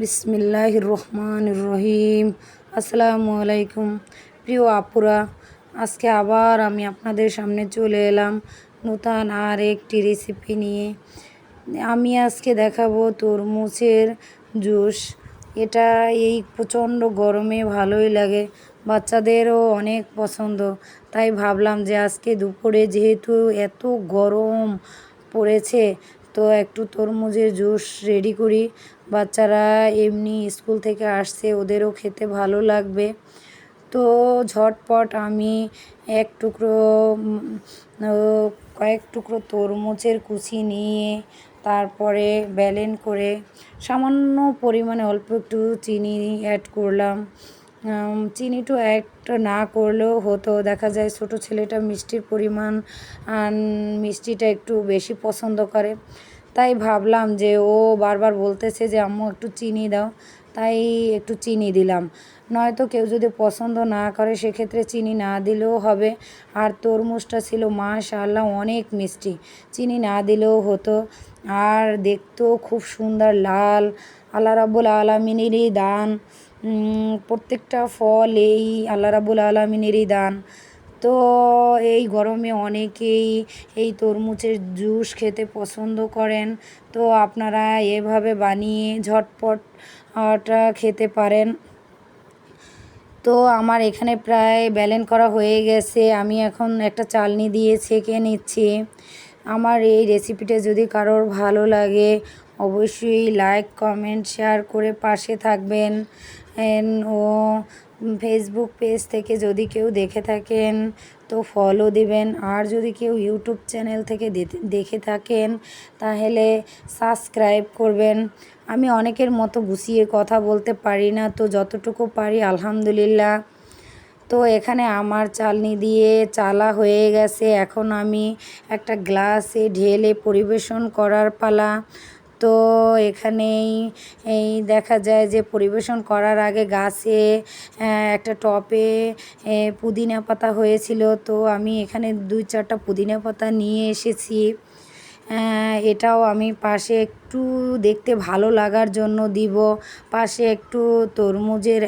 বিসমিল্লাহ রহমান রহিম আসসালামু আলাইকুম। প্রিয় আপুরা, আজকে আবার আমি আপনাদের সামনে চলে এলাম নূতন আর একটি রেসিপি নিয়ে। আমি আজকে দেখাবো তরমুজের জুস। এটা এই প্রচণ্ড গরমে ভালোই লাগে, বাচ্চাদেরও অনেক পছন্দ। তাই ভাবলাম যে আজকে দুপুরে যেহেতু এত গরম পড়েছে তো একটু তরমুজের জুস রেডি করি। বাচ্চারা এমনি স্কুল থেকে আসছে, ওদেরও খেতে ভালো লাগবে। তো ঝটপট আমি এক টুকরো কয়েক টুকরো তরমুজের কুচি নিয়ে তারপরে ব্যালেন করে সামান্য পরিমাণে অল্প একটু চিনি অ্যাড করলাম। চিনিটা অ্যাড না করলেও হতো। দেখা যায় ছোটো ছেলেটা মিষ্টির পরিমাণ মিষ্টিটা একটু বেশি পছন্দ করে। তাই ভাবলাম যে ও বারবার বলতেছে যে, আম্মু, একটু চিনি দাও। তাই একটু চিনি দিলাম। নয়তো কেউ যদি পছন্দ না করে, সেক্ষেত্রে চিনি না দিলেও হবে। আর তরমুজটা ছিল মাশাআল্লাহ অনেক মিষ্টি। চিনি না দিলেও হতো। আর দেখতেও খুব সুন্দর, লাল। আল্লাহ রাব্বুল আলমিনেরই দান। প্রত্যেকটা ফল এই আল্লাহ রাবুল আলমিনেরই দান। তো এই গরমে অনেকেই এই তরমুজের জুস খেতে পছন্দ করেন। তো আপনারা এভাবে বানিয়ে ঝটপট খেতে পারেন। তো আমার এখানে প্রায় ব্যালেন করা হয়ে গেছে। আমি এখন একটা চালনি দিয়ে ছেঁকে নিচ্ছি। আমার এই রেসিপিটা যদি কারোর ভালো লাগে, অবশ্যই লাইক, কমেন্ট, শেয়ার করে পাশে থাকবেন। ও ফেসবুক পেজ থেকে যদি কেউ দেখে থাকেন, তো ফলো দিবেন। আর যদি কেউ ইউটিউব চ্যানেল থেকে দেখে থাকেন, তাহলে সাবস্ক্রাইব করবেন। আমি অনেকের মতো গুছিয়ে কথা বলতে পারি না, তো যতটুকু পারি আলহামদুলিল্লাহ। তো এখানে আমার চালনি দিয়ে চালা হয়ে গেছে। এখন আমি একটা গ্লাসে ঢেলে পরিবেশন করার পালা। তো এখানেই এই দেখা যায় যে পরিবেশন করার আগে গাছে একটা টপে পুদিনা পাতা হয়েছিল। তো আমি এখানে দুই চারটা পুদিনা পাতা নিয়ে এসেছি। এটাও আমি পাশে একটু দেখতে ভালো লাগার জন্য দিব। পাশে একটু তরমুজের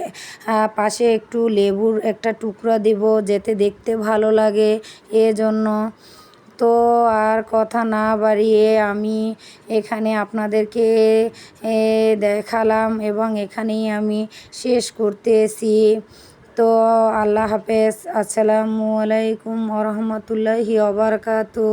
পাশে একটু লেবুর একটা টুকরা দিব, যাতে দেখতে ভালো লাগে এজন্য। তো আর কথা না বাড়িয়ে আমি এখানে আপনাদেরকে দেখালাম এবং এখানেই আমি শেষ করতে করতেছি। তো আল্লাহ হাফেজ। আসসালামু আলাইকুম আরহামতুল্লাহি ওবরকাতু